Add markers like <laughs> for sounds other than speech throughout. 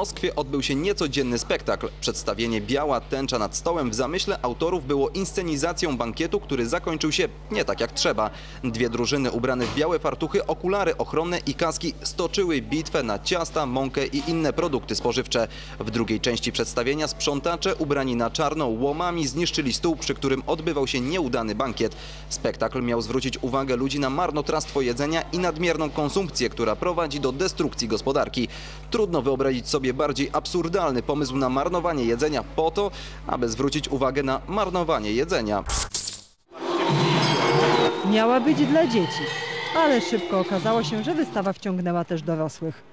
Moskwie odbył się niecodzienny spektakl. Przedstawienie Biała tęcza nad stołem w zamyśle autorów było inscenizacją bankietu, który zakończył się nie tak jak trzeba. Dwie drużyny ubrane w białe fartuchy, okulary ochronne i kaski stoczyły bitwę na ciasta, mąkę i inne produkty spożywcze. W drugiej części przedstawienia sprzątacze ubrani na czarno łomami zniszczyli stół, przy którym odbywał się nieudany bankiet. Spektakl miał zwrócić uwagę ludzi na marnotrawstwo jedzenia i nadmierną konsumpcję, która prowadzi do destrukcji gospodarki. Trudno wyobrazić sobie bardziej absurdalny pomysł na marnowanie jedzenia po to, aby zwrócić uwagę na marnowanie jedzenia. Miała być dla dzieci, ale szybko okazało się, że wystawa wciągnęła też dorosłych.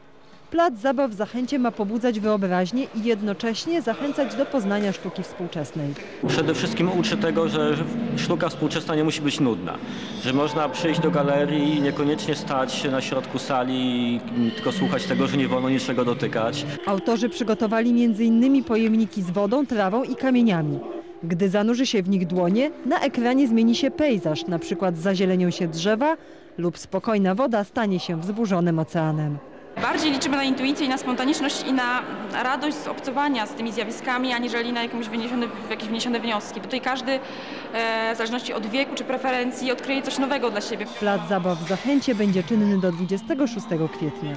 Plac zabaw w Zachęcie ma pobudzać wyobraźnię i jednocześnie zachęcać do poznania sztuki współczesnej. Przede wszystkim uczy tego, że sztuka współczesna nie musi być nudna. Że można przyjść do galerii i niekoniecznie stać na środku sali i tylko słuchać tego, że nie wolno niczego dotykać. Autorzy przygotowali m.in. pojemniki z wodą, trawą i kamieniami. Gdy zanurzy się w nich dłonie, na ekranie zmieni się pejzaż, na przykład zazielenią się drzewa lub spokojna woda stanie się wzburzonym oceanem. Bardziej liczymy na intuicję i na spontaniczność i na radość z obcowania z tymi zjawiskami, aniżeli na jakąś wyniesione, jakieś wyniesione wnioski. Tutaj każdy, e, w zależności od wieku czy preferencji, odkryje coś nowego dla siebie. Plac zabaw w Zachęcie będzie czynny do 26 kwietnia.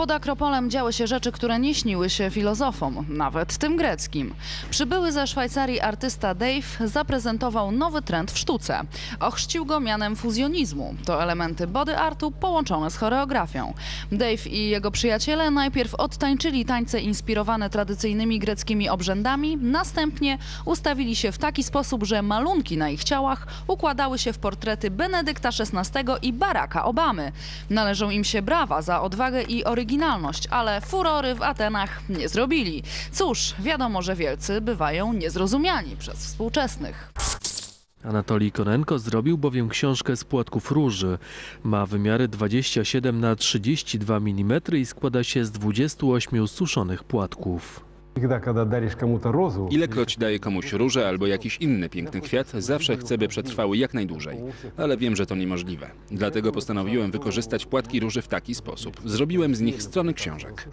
Pod Akropolem działy się rzeczy, które nie śniły się filozofom, nawet tym greckim. Przybyły ze Szwajcarii artysta Dave zaprezentował nowy trend w sztuce. Ochrzcił go mianem fuzjonizmu. To elementy body artu połączone z choreografią. Dave i jego przyjaciele najpierw odtańczyli tańce inspirowane tradycyjnymi greckimi obrzędami, następnie ustawili się w taki sposób, że malunki na ich ciałach układały się w portrety Benedykta XVI i Baracka Obamy. Należą im się brawa za odwagę i oryginalność, ale furory w Atenach nie zrobili. Cóż, wiadomo, że wielcy bywają niezrozumiani przez współczesnych. Anatolij Konenko zrobił bowiem książkę z płatków róży. Ma wymiary 27 na 32 mm i składa się z 28 suszonych płatków. Ilekroć daję komuś różę albo jakiś inny piękny kwiat, zawsze chcę, by przetrwały jak najdłużej. Ale wiem, że to niemożliwe. Dlatego postanowiłem wykorzystać płatki róży w taki sposób. Zrobiłem z nich strony książek.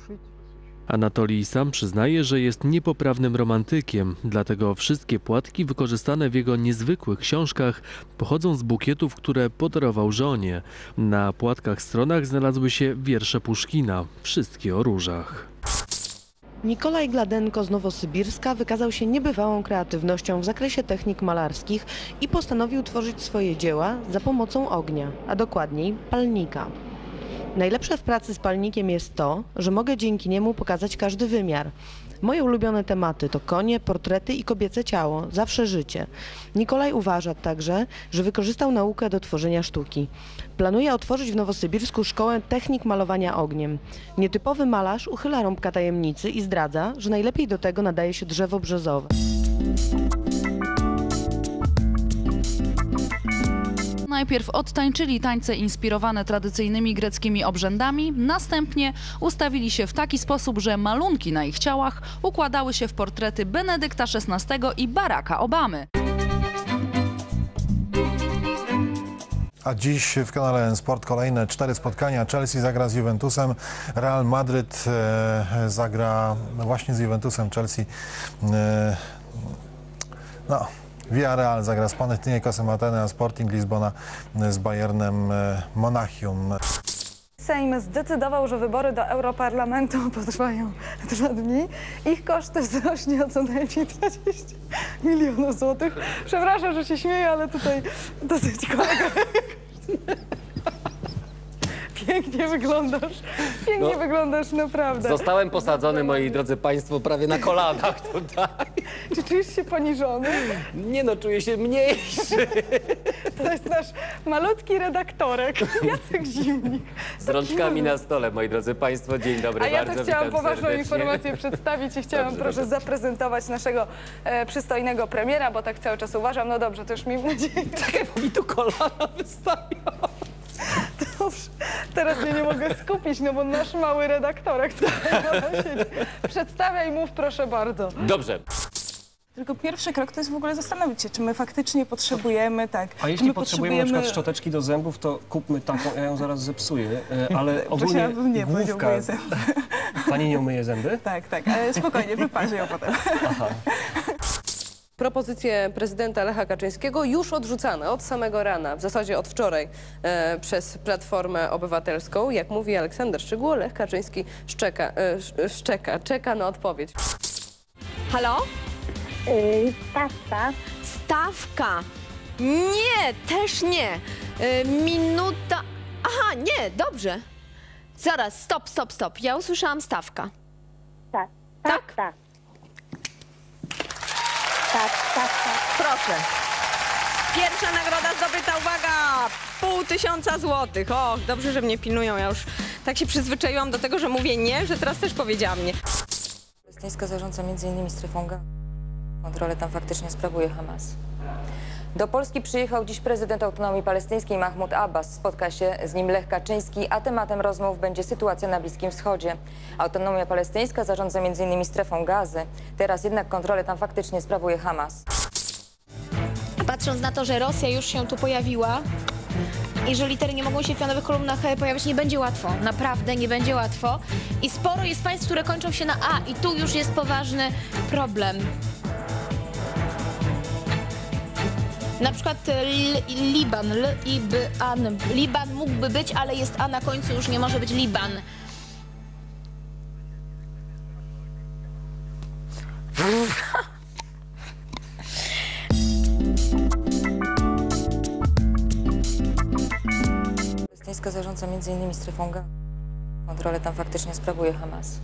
Anatolij sam przyznaje, że jest niepoprawnym romantykiem, dlatego wszystkie płatki wykorzystane w jego niezwykłych książkach pochodzą z bukietów, które podarował żonie. Na płatkach stronach znalazły się wiersze Puszkina, wszystkie o różach. Nikolaj Gladenko z Nowosybirska wykazał się niebywałą kreatywnością w zakresie technik malarskich i postanowił tworzyć swoje dzieła za pomocą ognia, a dokładniej palnika. Najlepsze w pracy z palnikiem jest to, że mogę dzięki niemu pokazać każdy wymiar. Moje ulubione tematy to konie, portrety i kobiece ciało, zawsze życie. Nikolaj uważa także, że wykorzystał naukę do tworzenia sztuki. Planuje otworzyć w Nowosybirsku szkołę technik malowania ogniem. Nietypowy malarz uchyla rąbka tajemnicy i zdradza, że najlepiej do tego nadaje się drzewo brzozowe. Najpierw odtańczyli tańce inspirowane tradycyjnymi greckimi obrzędami, następnie ustawili się w taki sposób, że malunki na ich ciałach układały się w portrety Benedykta XVI i Baracka Obamy. A dziś w kanale Sport kolejne cztery spotkania. Chelsea zagra z Juventusem, Real Madryt e, zagra właśnie z Juventusem, Chelsea e, no, Villarreal zagra z Panathinaikosem Ateny, a Sporting Lizbona z Bayernem e, Monachium. Sejm zdecydował, że wybory do Europarlamentu <laughs> potrwają dwa dni. Ich koszt wzrośnie o co najmniej 20 milionów złotych. Przepraszam, że się śmieję, ale tutaj dosyć kolega. Pięknie wyglądasz. Pięknie No. wyglądasz, naprawdę. Zostałem posadzony, moi drodzy Państwo, prawie na kolanach tutaj. Czy czujesz się poniżony? Nie no, czuję się mniejszy. To jest nasz malutki redaktorek, <laughs> Jacek Zimnik. Z rączkami na stole, moi drodzy Państwo. Dzień dobry, A ja bardzo to chciałam poważną serdecznie. informację przedstawić i chciałam Dobrze, proszę dobrze. zaprezentować naszego e, przystojnego premiera, bo tak cały czas uważam. No dobrze, to już miejmy nadzieję. Czekaj, bo mi tu kolana wystają. Teraz mnie nie mogę skupić, no bo nasz mały redaktorek tutaj na siedzi. Przedstawiaj, mów proszę bardzo. Dobrze. Tylko pierwszy krok to jest w ogóle zastanowić się, czy my faktycznie potrzebujemy, tak. A jeśli my potrzebujemy na przykład szczoteczki do zębów, to kupmy taką, ja ją zaraz zepsuję, e, ale <laughs> ogólnie ja bym nie główka, moje zęby. <laughs> Pani nie umyje zęby? Tak, tak, ale spokojnie, wyparzy ją potem. Propozycje prezydenta Lecha Kaczyńskiego już odrzucane od samego rana, w zasadzie od wczoraj e, przez Platformę Obywatelską. Jak mówi Aleksander Szczegół, Lech Kaczyński szczeka, e, sz- szczeka, czeka na odpowiedź. Halo? Yy, Stawka. Stawka. Nie, też nie. Y, minuta. Aha, nie, dobrze. Zaraz, stop, stop, stop. Ja usłyszałam stawka. Tak. Tak? Tak. Tak, tak, tak. Proszę. Pierwsza nagroda zdobyta, uwaga, pół tysiąca złotych. O, dobrze, że mnie pilnują. Ja już tak się przyzwyczaiłam do tego, że mówię nie, że teraz też powiedziałam nie. Palestyńska zarządza m.in. strefą Gazy. Kontrolę tam faktycznie sprawuje Hamas. Do Polski przyjechał dziś prezydent autonomii palestyńskiej Mahmud Abbas. Spotka się z nim Lech Kaczyński, a tematem rozmów będzie sytuacja na Bliskim Wschodzie. Autonomia palestyńska zarządza m.in. strefą gazy. Teraz jednak kontrolę tam faktycznie sprawuje Hamas. Patrząc na to, że Rosja już się tu pojawiła i że litery nie mogą się w pionowych kolumnach e, pojawiać, nie będzie łatwo. Naprawdę nie będzie łatwo. I sporo jest państw, które kończą się na A i tu już jest poważny problem. Na przykład e, Liban, L i B an. Liban mógłby być, ale jest A na końcu, już nie może być Liban. Palestyńska zarządza m.in. strefą gazy. Kontrolę tam faktycznie sprawuje Hamas.